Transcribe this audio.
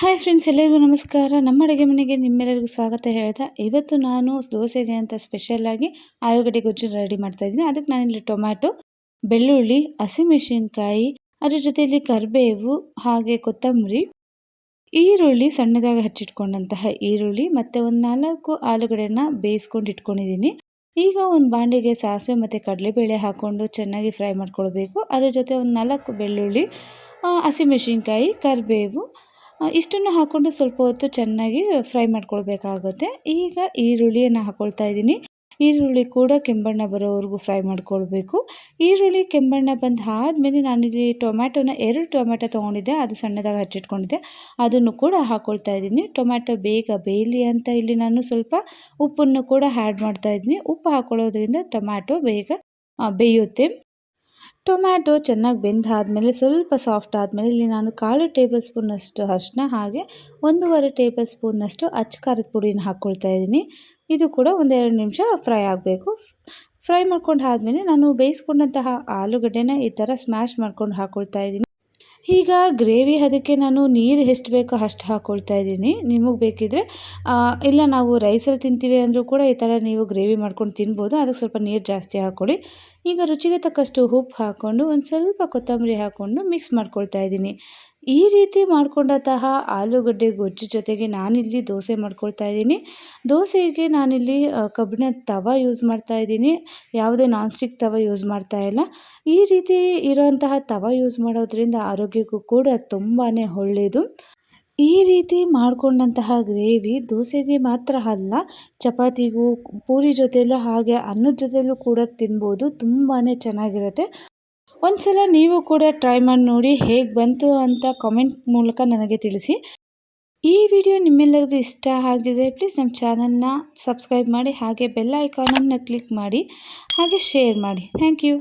Hi friends ಎಲ್ಲರಿಗೂ ನಮಸ್ಕಾರ. ನಮ್ಮ ಅಡುಗೆ ಮನೆಗೆ ನಿಮ್ಮೆಲ್ಲರಿಗೂ ಸ್ವಾಗತ ಹೇಳ್ತಾ, ಇವತ್ತು ನಾನು ದೋಸೆಗೆ ಅಂತ ಸ್ಪೆಷಲಾಗಿ ಆಲೂಗಡ್ಡೆ ಗೊಜ್ಜು ರೆಡಿ ಮಾಡ್ತಾ ಇದ್ದೀನಿ. ಅದಕ್ಕೆ ನಾನಿಲ್ಲಿ ಟೊಮ್ಯಾಟೊ, ಬೆಳ್ಳುಳ್ಳಿ, ಹಸಿಮೆಣಸಿನ್ಕಾಯಿ, ಅದ್ರ ಜೊತೆಯಲ್ಲಿ ಕರಿಬೇವು, ಹಾಗೆ ಕೊತ್ತಂಬರಿ, ಈರುಳ್ಳಿ ಸಣ್ಣದಾಗಿ ಹಚ್ಚಿಟ್ಕೊಂಡಂತಹ ಈರುಳ್ಳಿ ಮತ್ತು ಒಂದು ನಾಲ್ಕು ಆಲೂಗಡ್ಡೆನ ಬೇಯಿಸ್ಕೊಂಡು ಇಟ್ಕೊಂಡಿದ್ದೀನಿ. ಈಗ ಒಂದು ಬಾಂಡೆಗೆ ಸಾಸಿವೆ ಮತ್ತು ಕಡಲೆಬೇಳೆ ಹಾಕ್ಕೊಂಡು ಚೆನ್ನಾಗಿ ಫ್ರೈ ಮಾಡ್ಕೊಳ್ಬೇಕು. ಅದ್ರ ಜೊತೆ ಒಂದು ನಾಲ್ಕು ಬೆಳ್ಳುಳ್ಳಿ ಹಸಿಮೆಣಸಿನ್ಕಾಯಿ, ಕರಿಬೇವು ಇಷ್ಟನ್ನು ಹಾಕ್ಕೊಂಡು ಸ್ವಲ್ಪ ಹೊತ್ತು ಚೆನ್ನಾಗಿ ಫ್ರೈ ಮಾಡ್ಕೊಳ್ಬೇಕಾಗುತ್ತೆ. ಈಗ ಈರುಳ್ಳಿಯನ್ನು ಹಾಕ್ಕೊಳ್ತಾ ಇದ್ದೀನಿ. ಈರುಳ್ಳಿ ಕೂಡ ಕೆಂಬಣ್ಣ ಬರೋವರೆಗೂ ಫ್ರೈ ಮಾಡ್ಕೊಳ್ಬೇಕು. ಈರುಳ್ಳಿ ಕೆಂಬಣ್ಣ ಬಂದು ಆದಮೇಲೆ ನಾನಿಲ್ಲಿ ಟೊಮ್ಯಾಟೊನ ಎರಡು ಟೊಮ್ಯಾಟೊ ತೊಗೊಂಡಿದ್ದೆ. ಅದು ಸಣ್ಣದಾಗಿ ಹಚ್ಚಿಟ್ಕೊಂಡಿದ್ದೆ. ಅದನ್ನು ಕೂಡ ಹಾಕ್ಕೊಳ್ತಾ ಇದ್ದೀನಿ. ಟೊಮ್ಯಾಟೊ ಬೇಗ ಬೇಯಲಿ ಅಂತ ಇಲ್ಲಿ ನಾನು ಸ್ವಲ್ಪ ಉಪ್ಪನ್ನು ಕೂಡ ಆ್ಯಡ್ ಮಾಡ್ತಾ ಇದ್ದೀನಿ. ಉಪ್ಪು ಹಾಕ್ಕೊಳ್ಳೋದ್ರಿಂದ ಟೊಮ್ಯಾಟೊ ಬೇಗ ಬೇಯುತ್ತೆ. ಟೊಮ್ಯಾಟೊ ಚೆನ್ನಾಗಿ ಬೆಂದಾದಮೇಲೆ ಸ್ವಲ್ಪ ಸಾಫ್ಟ್ ಆದಮೇಲೆ ಇಲ್ಲಿ ನಾನು ಕಾಲು ಟೇಬಲ್ ಸ್ಪೂನಷ್ಟು ಅರಿಶಿನ ಹಾಗೆ ಒಂದೂವರೆ ಟೇಬಲ್ ಸ್ಪೂನಷ್ಟು ಅಚ್ಚ ಖಾರದ ಪುಡಿನ ಹಾಕ್ಕೊಳ್ತಾ ಇದ್ದೀನಿ. ಇದು ಕೂಡ ಒಂದೆರಡು ನಿಮಿಷ ಫ್ರೈ ಆಗಬೇಕು. ಫ್ರೈ ಮಾಡ್ಕೊಂಡು ಆದಮೇಲೆ ನಾನು ಬೇಯಿಸ್ಕೊಂಡಂತಹ ಆಲೂಗಡ್ಡೆನ ಈ ಥರ ಸ್ಮ್ಯಾಶ್ ಮಾಡ್ಕೊಂಡು ಹಾಕ್ಕೊಳ್ತಾ ಇದ್ದೀನಿ. ಈಗ ಗ್ರೇವಿ ಅದಕ್ಕೆ ನಾನು ನೀರು ಎಷ್ಟು ಬೇಕೋ ಅಷ್ಟು ಹಾಕ್ಕೊಳ್ತಾ ಇದ್ದೀನಿ. ನಿಮಗೆ ಬೇಕಿದ್ದರೆ ಇಲ್ಲ ನಾವು ರೈಸಲ್ಲಿ ತಿಂತೀವಿ ಅಂದರೂ ಕೂಡ ಈ ಥರ ನೀವು ಗ್ರೇವಿ ಮಾಡ್ಕೊಂಡು ತಿನ್ಬೋದು. ಅದಕ್ಕೆ ಸ್ವಲ್ಪ ನೀರು ಜಾಸ್ತಿ ಹಾಕ್ಕೊಳ್ಳಿ. ಈಗ ರುಚಿಗೆ ತಕ್ಕಷ್ಟು ಉಪ್ಪು ಹಾಕ್ಕೊಂಡು ಒಂದು ಸ್ವಲ್ಪ ಕೊತ್ತಂಬರಿ ಹಾಕ್ಕೊಂಡು ಮಿಕ್ಸ್ ಮಾಡ್ಕೊಳ್ತಾ ಇದ್ದೀನಿ. ಈ ರೀತಿ ಮಾಡ್ಕೊಂಡಂತಹ ಆಲೂಗಡ್ಡೆ ಗೊಜ್ಜು ಜೊತೆಗೆ ನಾನಿಲ್ಲಿ ದೋಸೆ ಮಾಡ್ಕೊಳ್ತಾ ಇದ್ದೀನಿ. ದೋಸೆಗೆ ನಾನಿಲ್ಲಿ ಕಬ್ಬಿಣದ ತವ ಯೂಸ್ ಮಾಡ್ತಾ ಇದ್ದೀನಿ. ಯಾವುದೇ ನಾನ್ ಸ್ಟಿಕ್ ತವ ಯೂಸ್ ಮಾಡ್ತಾ ಇಲ್ಲ. ಈ ರೀತಿ ಇರೋಂತಹ ತವ ಯೂಸ್ ಮಾಡೋದ್ರಿಂದ ಆರೋಗ್ಯಕ್ಕೂ ಕೂಡ ತುಂಬಾ ಒಳ್ಳೆಯದು ಈ ರೀತಿ ಮಾಡಿಕೊಂಡಂತಹ ಗ್ರೇವಿ ದೋಸೆಗೆ ಮಾತ್ರ ಅಲ್ಲ, ಚಪಾತಿಗೂ ಪೂರಿ ಜೊತೆಯಲ್ಲೂ ಹಾಗೆ ಅನ್ನದ ಜೊತೆಯಲ್ಲೂ ಕೂಡ ತಿನ್ಬೋದು. ತುಂಬಾ ಚೆನ್ನಾಗಿರುತ್ತೆ. ಒಂದು ಸಲ ನೀವು ಕೂಡ ಟ್ರೈ ಮಾಡಿ ನೋಡಿ ಹೇಗೆ ಬಂತು ಅಂತ ಕಾಮೆಂಟ್ ಮೂಲಕ ನನಗೆ ತಿಳಿಸಿ. ಈ ವಿಡಿಯೋ ನಿಮ್ಮೆಲ್ಲರಿಗೂ ಇಷ್ಟ ಆಗಿದರೆ ಪ್ಲೀಸ್ ನಮ್ಮ ಚಾನಲ್ನ ಸಬ್ಸ್ಕ್ರೈಬ್ ಮಾಡಿ ಹಾಗೆ ಬೆಲ್ ಐಕಾನನ್ನು ಕ್ಲಿಕ್ ಮಾಡಿ ಹಾಗೆ ಶೇರ್ ಮಾಡಿ. Thank you